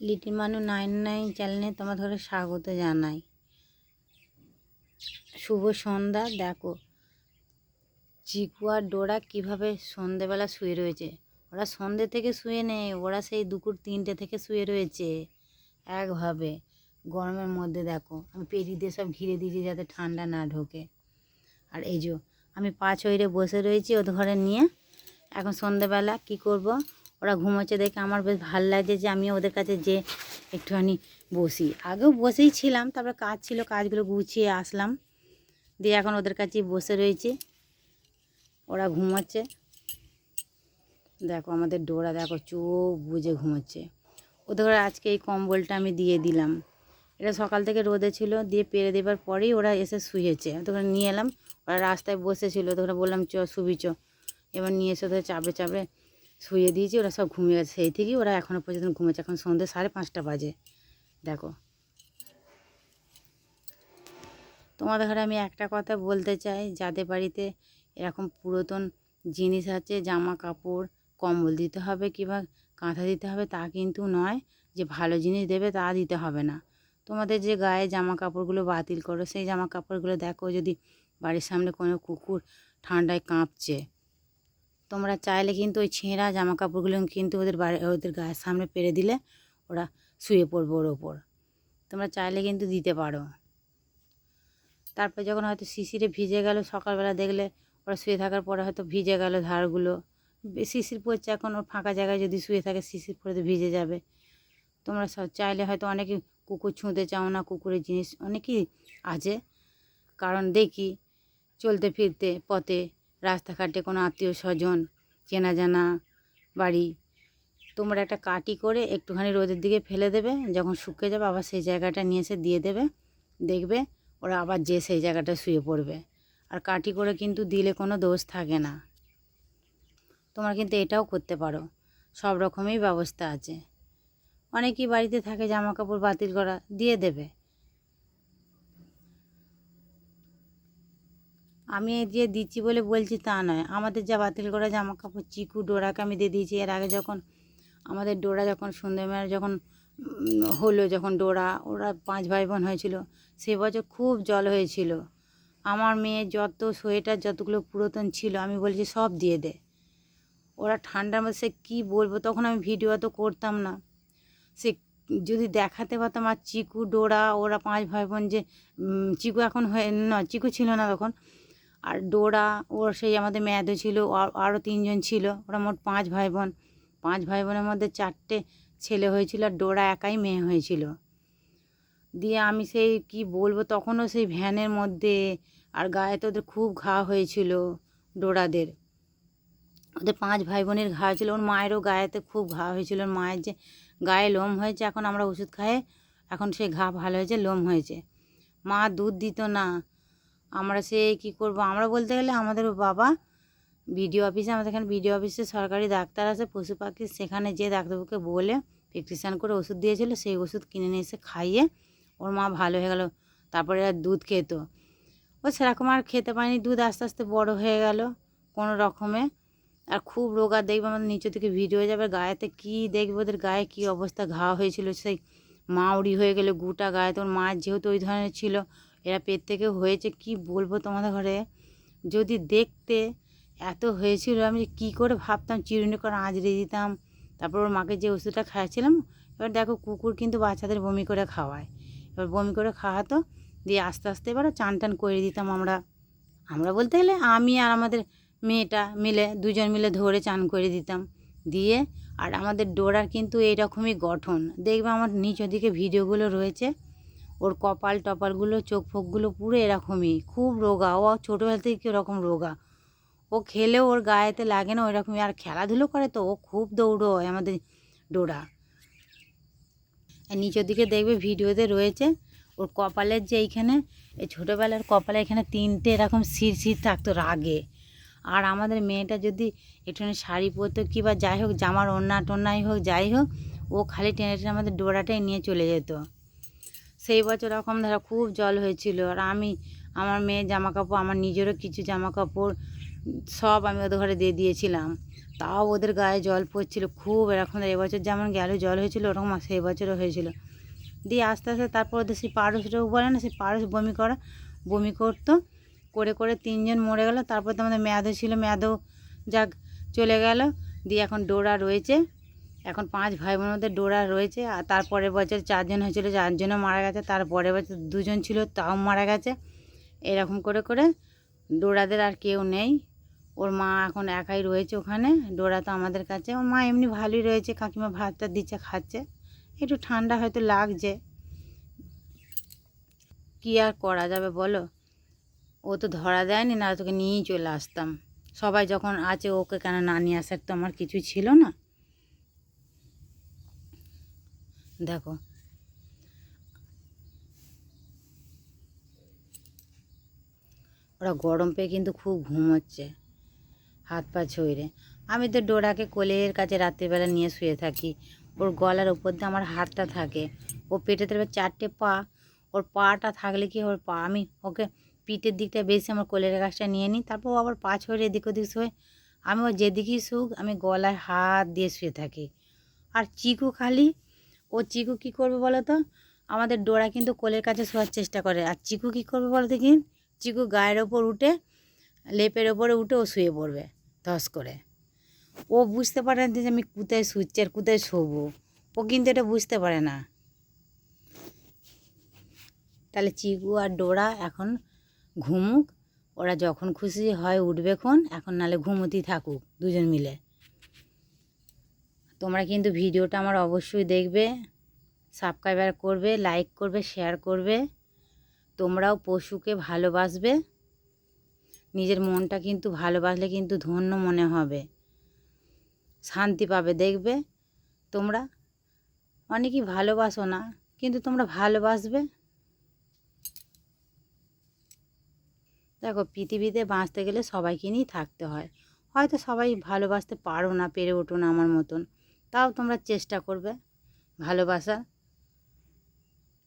Little মানু nine nine চ্যানেলে তোমার ধরে স্বাগত জানাই। শুভ সন্ধ্যা। দেখো চিকু আর ডোরা কীভাবে সন্ধেবেলা শুয়ে রয়েছে। ওরা সন্ধে থেকে শুয়ে নেই, ওরা সেই দুপুর তিনটে থেকে শুয়ে রয়েছে একভাবে। গরমের মধ্যে দেখো, আমি পেটি দিয়ে সব ঘিরে দিয়েছি যাতে ঠান্ডা না ঢোকে। আর এই যে, আমি পা চইরে বসে রয়েছি ওদের ঘরে নিয়ে। এখন সন্ধেবেলা কি করব? ওরা ঘুমোচ্ছে দেখে আমার বেশ ভালো লাগছে যে আমি ওদের কাছে যে একটুখানি বসি। আগেও বসেই ছিলাম, তারপরে কাজ ছিল, কাজগুলো গুছিয়ে আসলাম। দিয়ে এখন ওদের কাছেই বসে রয়েছি। ওরা ঘুমোচ্ছে। দেখো আমাদের ডোরা, দেখো চোখ বুঝে ঘুমোচ্ছে। ওদের আজকে এই কম্বলটা আমি দিয়ে দিলাম। এটা সকাল থেকে রোদে ছিল, দিয়ে পেরে দেবার পরেই ওরা এসে শুয়েছে। ঘরে নিয়ে এলাম, ওরা রাস্তায় বসেছিল ঘরে বললাম, চ, শুবি, চ। এবার নিয়ে এসে ওদের চাপড়ে চাপড়ে শুয়ে দিয়েছি, ওরা সব ঘুমিয়ে গেছে সেই থেকেই ওরা এখনও পর্যন্ত ঘুমেছে এখন সন্ধ্যে সাড়ে পাঁচটা বাজে। দেখো। তোমাদের ঘরে আমি একটা কথা বলতে চাই, যাদের বাড়িতে এরকম পুরাতন জিনিস আছে, জামা কাপড়, কম্বল দিতে হবে কিংবা কাঁথা দিতে হবে, তা কিন্তু নয় যে ভালো জিনিস দেবে তা দিতে হবে না। তোমাদের যে গায়ে জামা কাপড়গুলো বাতিল করো, সেই জামা কাপড়গুলো দেখো, যদি বাড়ির সামনে কোনো কুকুর ঠান্ডায় কাঁপছে। তোমরা চাইলে কিন্তু ওই ছেঁড়া জামা কাপড়গুলো কিন্তু ওদের বাড়ি, ওদের গায়ের সামনে পেরে দিলে ওরা শুয়ে পড়বে ওর ওপর। তোমরা চাইলে কিন্তু দিতে পারো। তারপর যখন হয়তো শিশিরে ভিজে গেল, সকালবেলা দেখলে ওরা শুয়ে থাকার পরে হয়তো ভিজে গেল ধারগুলো। শিশির পড়ছে এখন, ওর ফাঁকা জায়গায় যদি শুয়ে থাকে, শিশির পড়ে তো ভিজে যাবে। তোমরা সব চাইলে হয়তো অনেকে কুকুর ছুঁতে চাও না, কুকুরের জিনিস অনেকই আছে। কারণ দেখি চলতে ফিরতে পথে রাস্তাঘাটে কোনো আত্মীয় স্বজন, চেনা জানা বাড়ি, তোমরা একটা কাটি করে একটুখানি রোদের দিকে ফেলে দেবে, যখন শুকিয়ে যাবে আবার সেই জায়গাটা নিয়ে এসে দিয়ে দেবে, দেখবে ওরা আবার যে সেই জায়গাটা শুয়ে পড়বে। আর কাটি করে কিন্তু দিলে কোনো দোষ থাকে না। তোমরা কিন্তু এটাও করতে পারো। সব রকমই ব্যবস্থা আছে। অনেকেই বাড়িতে থাকে জামা কাপড় বাতিল করা, দিয়ে দেবে। আমি যে দিচ্ছি বলে বলছি তা নয়। আমাদের যা বাতিল করা জামা কাপড় চিকু, ডোরাকে আমি দিয়ে দিয়েছি। এর আগে যখন আমাদের ডোরা যখন সন্ধ্যেবেলা যখন হলো, যখন ডোরা, ওরা পাঁচ ভাই বোন হয়েছিল, সে বছর খুব জল হয়েছিল। আমার মেয়ে যত সোয়েটার যতগুলো পুরাতন ছিল, আমি বলছি সব দিয়ে দে। ওরা ঠান্ডার মধ্যে সে কী বলব? তখন আমি ভিডিও তো করতাম না। সে যদি দেখাতে পারতাম আর চিকু, ডোরা, ওরা পাঁচ ভাই বোন যে চিকু এখন হয়ে, না, চিকু ছিল না তখন। আর ডোরা, ওর সেই আমাদের মেয়াদও ছিল আরও তিনজন ছিল, ওরা মোট পাঁচ ভাই বোন পাঁচ ভাই বোনের মধ্যে চারটে ছেলে হয়েছিল আর ডোরা একাই মেয়ে হয়েছিল। দিয়ে আমি সেই কি বলব, তখনও সেই ভ্যানের মধ্যে আর গায়ে তো ওদের খুব ঘা হয়েছিল ডোরাদের। ওদের পাঁচ ভাই বোনের ঘা হয়েছিল, ওর মায়েরও গায়েতে খুব ঘা হয়েছিল। ওর মায়ের যে গায়ে লোম হয়েছে, এখন আমরা ওষুধ খায়ে এখন সেই ঘা ভালো হয়েছে, লোম হয়েছে। মা দুধ দিত না আমরা সে কি করব? আমরা বলতে গেলে আমাদের বাবা বিডিও অফিসে, আমাদের এখানে বিডিও অফিসে সরকারি ডাক্তার আছে পশু পাখি সেখানে যে ডাক্তারবাবুকে বলে প্রেসক্রিপশান করে ওষুধ দিয়েছিল, সেই ওষুধ কিনে নিয়ে এসে খাইয়ে ওর মা ভালো হয়ে গেল, তারপরে দুধ খেত। ও সেরকম আর খেতে পায়নি, দুধ আস্তে আস্তে বড় হয়ে গেল কোনো রকমে। আর খুব রোগা দেখবে আমাদের নিচু থেকে ভিডিও যাবে, গায়েতে কি দেখবে ওদের গায়ে কি অবস্থা, ঘা হয়েছিল, সেই মাউরি হয়ে গেলে গুটা গায়ে তোর মায়ের যেহেতু ওই ধরনের ছিল এরা পেট থেকে হয়েছে, কি বলব তোমাদের ঘরে? যদি দেখতে এত হয়েছিল, আমি কী করে ভাবতাম, চিরুনি করে আঁচড়ে দিতাম, তারপর ওর মাকে যে ওষুধটা খাওয়াচ্ছিলাম এবার দেখো কুকুর কিন্তু বাচ্চাদের বমি করে খাওয়ায়। এবার বমি করে খাওয়াতো, দিয়ে আস্তে আস্তে এবার চান টান করে দিতাম আমরা। আমরা বলতে গেলে আমি আর আমাদের মেয়েটা মিলে, দুজন মিলে ধরে চান করে দিতাম। দিয়ে আর আমাদের ডোরার কিন্তু এইরকমই গঠন। দেখবে আমার নিচ দিকে ভিডিওগুলো রয়েছে। ওর কপাল টপালগুলো, চোখ ফোকগুলো পুরো এরকমই। খুব রোগা। ও ছোটোবেলা থেকে কীরকম রোগা? ও খেলেও ওর গায়েতে লাগে না, ওইরকমই। আর খেলাধুলো করে তো, ও খুব দৌড়ো হয় আমাদের ডোরা নিচের দিকে দেখবে ভিডিওতে রয়েছে, ওর কপালের যে এইখানে এই ছোটোবেলার কপালে এখানে তিনটে এরকম শির শির থাকতো রাগে। আর আমাদের মেয়েটা যদি একটুখানি শাড়ি পরতো কি বা যাই হোক, জামার ওড়না টোন্নাই হোক, যাই হোক, ও খালি টেনে টেনে আমাদের ডোরাটাই নিয়ে চলে যেত। সেই বছর এরকম ধরো খুব জল হয়েছিল। আর আমি, আমার মেয়ের জামা কাপড় আমার নিজেরও কিছু জামা কাপড় সব আমি ওদের ঘরে দিয়ে দিয়েছিলাম। তাও ওদের গায়ে জল পড়ছিল খুব এরকম। এবছর যেমন গেল, জল হয়েছিল ওরকম সেই বছরও হয়েছিল। দিয়ে আস্তে আস্তে তারপর ওদের সেই পারস রোগ বলে না, সেই পারস বমি করা, বমি করতো। করে করে তিনজন মরে গেল। তারপর তো আমাদের মেয়াদও ছিল, মেয়াদও যাক চলে গেল। দিয়ে এখন ডোরা রয়েছে। এখন পাঁচ ভাই বোনের মধ্যে ডোরা রয়েছে, আর তারপরের বছর চারজন হয়েছিল, চারজনও মারা গেছে, তারপরের বছর দুজন ছিল, তাও মারা গেছে। এরকম করে করে ডোরাদের আর কেউ নেই। ওর মা এখন একাই রয়েছে ওখানে, ডোরা তো আমাদের কাছে। ওর মা এমনি ভালোই রয়েছে, কাকিমা ভাতটা দিচ্ছে, খাচ্ছে। একটু ঠান্ডা হয়তো লাগছে। কী আর করা যাবে বলো? ও তো ধরা দেয়নি, না তোকে নিয়েই চলে আসতাম। সবাই যখন আছে, ওকে কেন না নিয়ে আসার তো আমার কিছুই ছিল না। দেখো। ওরা গরম পেয়ে কিন্তু খুব ঘুমোচ্ছে হাত পা ছইরে আমি তো ডোরাকে কোলের কাছে রাত্রিবেলা নিয়ে শুয়ে থাকি। ওর গলার উপর দিয়ে আমার হাতটা থাকে। ও পেটে দেবে চারটে পা, ওর পাটা থাকলে কি ওর পা, আমি ওকে পিঠের দিকটা বেশি আমার কোলের কাছটা নিয়ে নিই, তারপর আবার পা ছড়ে এদিক ওদিক শুয়ে। আমি ও যেদিকেই শুক, আমি গলায় হাত দিয়ে শুয়ে থাকি। আর চিকু খালি ও চিকু কী করবে বলো তো আমাদের ডোরা কিন্তু কোলের কাছে শোয়ার চেষ্টা করে। আর চিকু কী করবে বলো দেখি? চিকু গায়ের ওপর উঠে, লেপের ওপরে উঠে ও শুয়ে পড়বে, ধস করে। ও বুঝতে পারে না যে আমি কোথায় শুচ্ছি আর কোথায় শোবো। ও কিন্তু এটা বুঝতে পারে না। তাহলে চিকু আর ডোরা এখন ঘুমুক। ওরা যখন খুশি হয় উঠবে খন এখন নালে ঘুমোতেই থাকুক দুজন মিলে। তোমরা কিন্তু ভিডিওটা আমার অবশ্যই দেখবে সাবস্ক্রাইবার করবে লাইক করবে শেয়ার করবে। তোমরাও পশুকে ভালোবাসবে। নিজের মনটা কিন্তু ভালোবাসলে কিন্তু ধন্য মনে হবে। শান্তি পাবে, দেখবে? তোমরা অনেকেই ভালোবাসো না, কিন্তু তোমরা ভালোবাসবে। দেখো, পৃথিবীতে বাঁচতে গেলে সবাইকে নিয়েই থাকতে হয়। হয়তো সবাই ভালোবাসতে পারো না, পেরে ওঠো না আমার মতন। তাও তোমরা চেষ্টা করবে ভালোবাসার